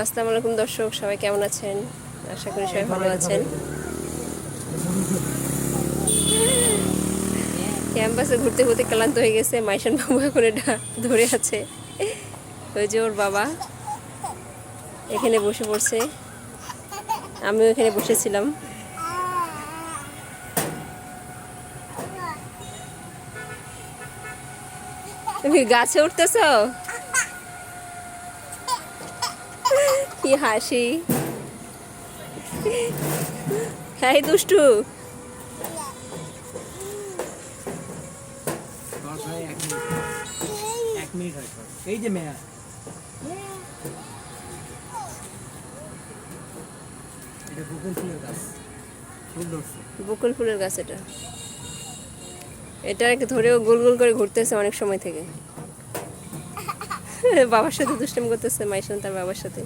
আসসালামু আলাইকুম দর্শক সবাই কেমন আছেন? আশা করি সবাই ভালো আছেন। ক্যাম্পাসে ঘুরতে ঘুরতে ক্লান্ত হয়ে গেছে মাইশান বাবু এখন এটা ধরে আছে। ওই যে ওর বাবা এখানে বসে পড়ছে। আমিও এখানে বসেছিলাম। তুমি গাছে উঠতেছ? কি হাসি। হ্যাঁ দুষ্টু। এক মিনিট। এই যে মেয়া। এটা বকুল ফুলের গাছ। বকুল ফুলের গাছ এটা। এটাকে ধরেও গোল গোল করে ঘুরতেছে অনেক সময় থেকে। বাবার সাথে দুষ্টামি করতেছে মাইশান তার বাবার সাথে।